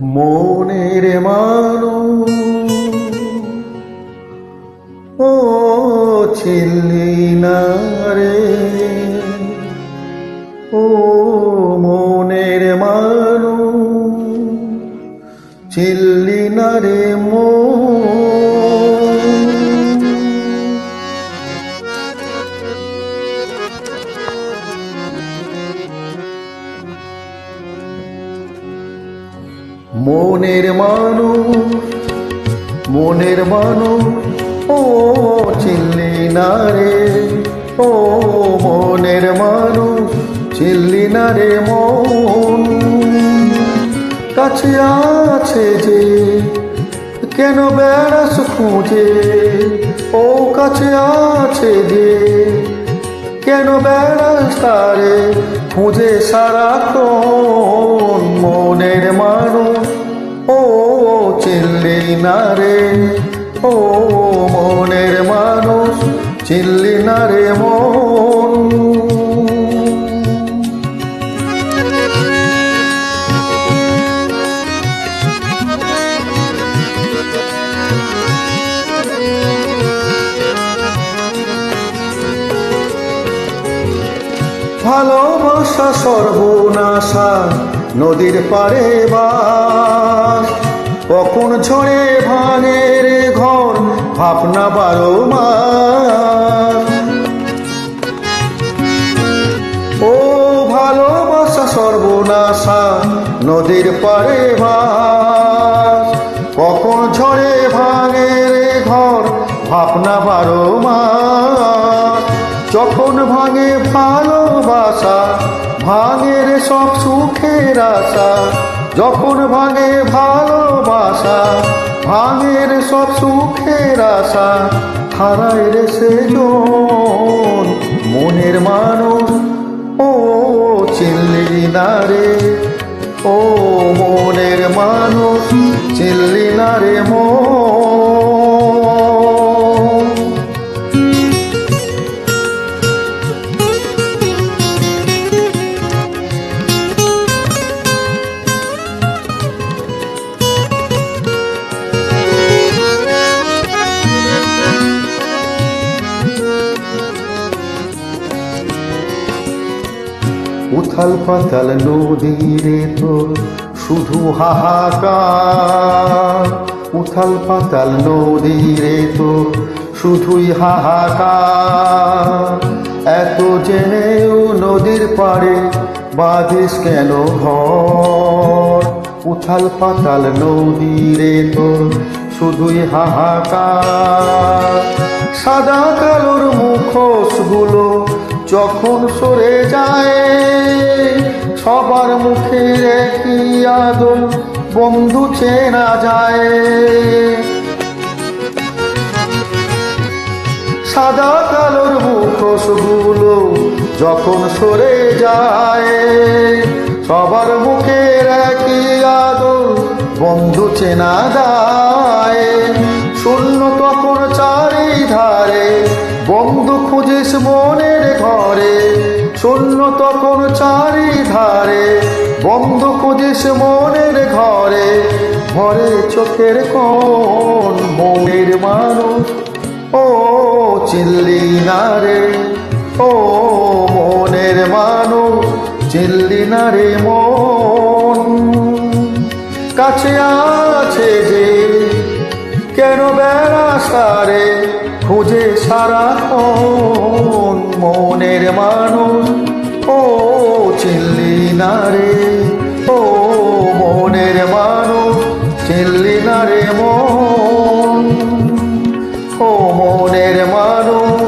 মনের মানু ও ছিলি না রে ও মনের মানু ছিলি না রে মন মনের মানুষ মনের মানুষ, ও চিল্লি না রে, ও মনের মানুষ, চিল্লি না রে মন। কাছে আছে যে, কেন বেড়াস খুঁজে? ও কাছে আছে যে, কেন বেড়াস তারে? খুঁজে সারাক্ষণ চিল্লি না রে। ও মনের মানুষ, চিল্লি না রে মন। ভালোবাসা সর্বনাশা, নদীর পারে বাস। কখন ঝড়ে ভাঙে রে ঘর? ভাবনা বারো মাস। ও ভালোবাসা সর্বনাশা, নদীর পারে ভাস। কখন ঝড়ে ভাঙে রে ঘর? ভাবনা বারো মাস। যখন ভাঙে ভালোবাসা ভাঙে রে সব সুখের আশা যখন ভাঙে ভালোবাসা ভাঙের সব সুখের আশা হারায় রে সেজন উথাল পাতাল নদীরে তো শুধু হাহাকার। উথাল পাতাল নদীরে তো শুধুই হাহাকার। এত জেনেও নদীর পাড়ে বাঁধিস কেন ঘর? উথাল পাতাল নদীরে তো শুধুই হাহাকার। সাদা কালোর মুখোশগুলো যখন সরে যায় সবার মুখে একই আদল বন্ধু চেনা যায়। সাদা কালোর মুখোশগুলো যখন সরে যায়, সবার মুখের একই আদল বন্ধু চেনা যায়। শূন্য তখন চারিধারে বন্ধু খুঁজিস মনের ঘরে শূন্য তখন চারিধারে বন্ধ খুঁজিস মনের ঘরে, ভরে চোখের কোন মনের মানুষ। ও চিল্লি না রে ও মনের মানুষ, চিল্লি না রে মন। কাছে আছে যে, কেন বেড়াসারে খুঁজে সারা মনের মানুষ। ও চিল্লি না রে, ও মনের মানুষ। চিল্লি না রে মন। ও মনের মানুষ।